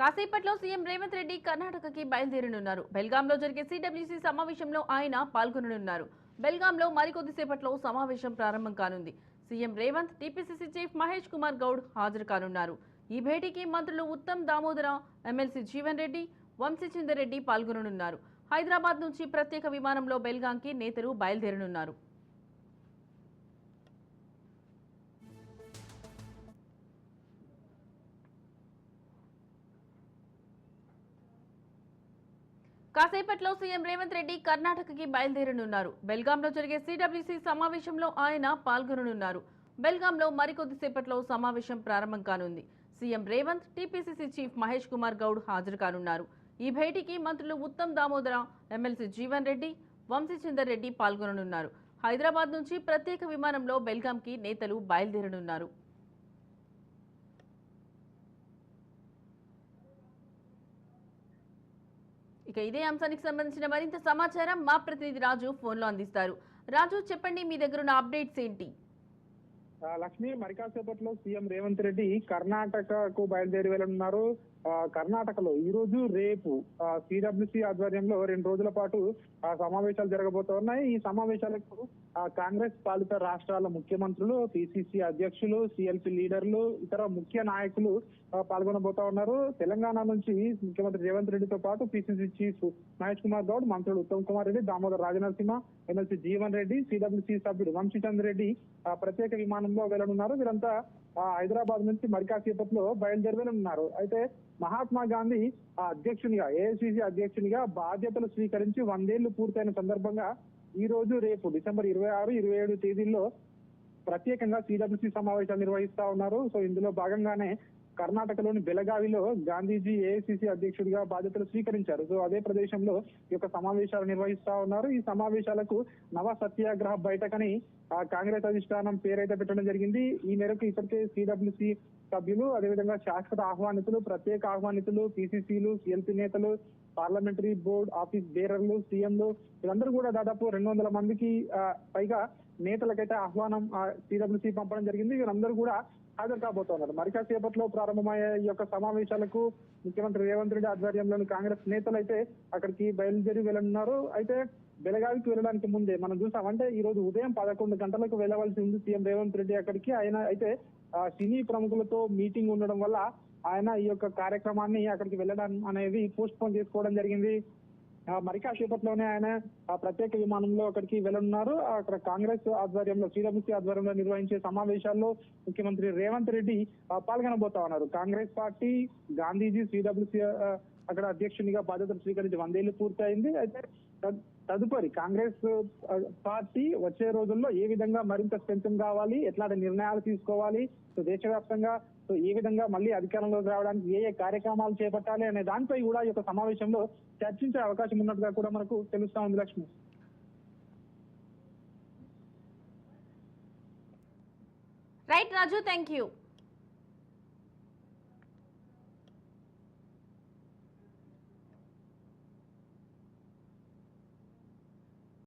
కాసేపట్లో సీఎం రేవంత్ రెడ్డి కర్ణాటకకి బయలుదేరనున్నారు. బెల్గాంలో జరిగే సిడబ్ల్యూసీ సమావేశంలో ఆయన పాల్గొననున్నారు. బెల్గాంలో మరికొద్దిసేపట్లో సమావేశం ప్రారంభం కానుంది. CM Revanth TPCC chief Mahesh Kumar Goud హాజరు కానున్నారు. ఈ భేటీకి మంత్రులు ఉత్తమ్ దామోదర ఎమ్మెల్సీ జీవన్ రెడ్డి వంశీచందర్ రెడ్డి పాల్గొననున్నారు. హైదరాబాద్ నుంచి ప్రత్యేక విమానంలో బెల్గాంకి నేతలు బయలుదేరనున్నారు. కాసేపట్లో సీఎం రేవంత్ రెడ్డి కర్ణాటకకి బయలుదేరనున్నారు. బెల్గాంలో జరిగే సిడబ్ల్యూసీ సమావేశంలో ఆయన పాల్గొననున్నారు. బెల్గాంలో మరికొద్దిసేపట్లో సమావేశం ప్రారంభం కానుంది. CM Revanth TPCC chief Mahesh Kumar Goud హాజరు కానున్నారు. ఈ భేటీకి మంత్రులు ఉత్తమ్ దామోదర ఎమ్మెల్సీ జీవన్ రెడ్డి వంశీచందర్ రెడ్డి పాల్గొననున్నారు. హైదరాబాద్ నుంచి ప్రత్యేక విమానంలో బెల్గాంకి నేతలు బయలుదేరనున్నారు. ఇక ఇదే అంశానికి సంబంధించిన మరింత సమాచారం మా ప్రతినిధి రాజు ఫోన్లో అందిస్తారు. రాజు చెప్పండి మీ దగ్గర ఉన్న అప్డేట్స్ ఏంటి? లక్ష్మి మరికాసేపట్లో సీఎం రేవంత్ రెడ్డి కర్ణాటకకు బయలుదేరి వెళ్ళనున్నారు. కర్ణాటకలో ఈ రోజు రేపు సిడబ్ల్యూసి ఆధ్వర్యంలో రెండు రోజుల పాటు ఆ సమావేశాలు జరగబోతున్నాయి ఈ సమావేశాలకు కాంగ్రెస్ పాలిత రాష్ట్రాల ముఖ్యమంత్రులు పిసిసి అధ్యక్షులు సిఎల్పి లీడర్లు ఇతర ముఖ్య నాయకులు పాల్గొనబోతా ఉన్నారు. తెలంగాణ నుంచి ముఖ్యమంత్రి రేవంత్ రెడ్డితో పాటు పిసిసి చీఫ్ మహేష్ కుమార్ గౌడ్ మంత్రులు ఉత్తమ్ కుమార్ రెడ్డి దామోదర్ రాజనరసింహ ఎమ్మెల్సీ జీవన్ రెడ్డి సిడబ్ల్యూసీ సభ్యుడు వంశీచంద్ రెడ్డి ప్రత్యేక విమానంలో వెళ్ళనున్నారు. వీరంతా హైదరాబాద్ నుంచి మరికాసేపట్లో బయలుదేరి వెళ్ళనున్నారు అయితే మహాత్మా గాంధీ అధ్యక్షునిగా ఏఐసిసి అధ్యక్షునిగా బాధ్యతలు స్వీకరించి వందేళ్ళు పూర్తయిన సందర్భంగా ఈ రోజు రేపు డిసెంబర్ ఇరవై ఆరు ఇరవై ఏడు తేదీల్లో ప్రత్యేకంగా సిడబ్ల్యూసీ సమావేశాలు నిర్వహిస్తా ఉన్నారు. సో ఇందులో భాగంగానే కర్ణాటకలోని బెలగావిలో గాంధీజీ ఏఐసిసి అధ్యక్షుడిగా బాధ్యతలు స్వీకరించారు. సో అదే ప్రదేశంలో ఈ యొక్క సమావేశాలు నిర్వహిస్తా ఉన్నారు. ఈ సమావేశాలకు నవ సత్యాగ్రహ బయటకని కాంగ్రెస్ అధిష్టానం పేరైతే పెట్టడం జరిగింది. ఈ మేరకు ఇప్పటికే సిడబ్ల్యూసి సభ్యులు అదేవిధంగా శాశ్వత ఆహ్వానితులు ప్రత్యేక ఆహ్వానితులు పిసిసిలు సిఎల్పి నేతలు పార్లమెంటరీ బోర్డు ఆఫీస్ బేరర్లు సీఎంలు వీళ్ళందరూ కూడా దాదాపు రెండు వందల మందికి పైగా నేతలకైతే ఆహ్వానం సిడబ్ల్యూసి పంపడం జరిగింది. వీరందరూ కూడా హాజరు కాబోతున్నారు మరి కాసేపట్లో ప్రారంభమయ్యే ఈ యొక్క సమావేశాలకు ముఖ్యమంత్రి రేవంత్ రెడ్డి ఆధ్వర్యంలోని కాంగ్రెస్ నేతలు అయితే అక్కడికి బయలుదేరి వెళ్ళనున్నారు. అయితే బెలగావికి వెళ్ళడానికి ముందే మనం చూసాం అంటే ఈ రోజు ఉదయం పదకొండు గంటలకు వెళ్ళవలసి ఉంది సీఎం రేవంత్ రెడ్డి అక్కడికి. ఆయన అయితే సినీ ప్రముఖులతో మీటింగ్ ఉండడం వల్ల ఆయన ఈ యొక్క కార్యక్రమాన్ని అక్కడికి వెళ్ళడం అనేది పోస్ట్ పోన్ చేసుకోవడం జరిగింది. మరి కాసేపట్లోనే ఆయన ఆ ప్రత్యేక విమానంలో అక్కడికి వెళ్ళనున్నారు. అక్కడ కాంగ్రెస్ ఆధ్వర్యంలో సిడబ్ల్యూసీ ఆధ్వర్యంలో నిర్వహించే సమావేశాల్లో ముఖ్యమంత్రి రేవంత్ రెడ్డి పాల్గొనబోతా ఉన్నారు. కాంగ్రెస్ పార్టీ గాంధీజీ సిడబ్ల్యూసీ అక్కడ అధ్యక్షునిగా బాధ్యతలు స్వీకరించి వందేళ్ళు పూర్తయింది. అయితే తద్- తదుపరి కాంగ్రెస్ పార్టీ వచ్చే రోజుల్లో ఏ విధంగా మరింత స్ట్రెంగ్ కావాలి ఎట్లాంటి నిర్ణయాలు తీసుకోవాలి సో దేశవ్యాప్తంగా సో ఏ విధంగా మళ్ళీ అధికారంలోకి రావడానికి ఏ ఏ కార్యక్రమాలు చేపట్టాలి అనే దానిపై కూడా ఈ యొక్క సమావేశంలో చర్చించే అవకాశం ఉన్నట్టుగా కూడా మనకు తెలుస్తా ఉంది Lakshmi. Right Raju thank you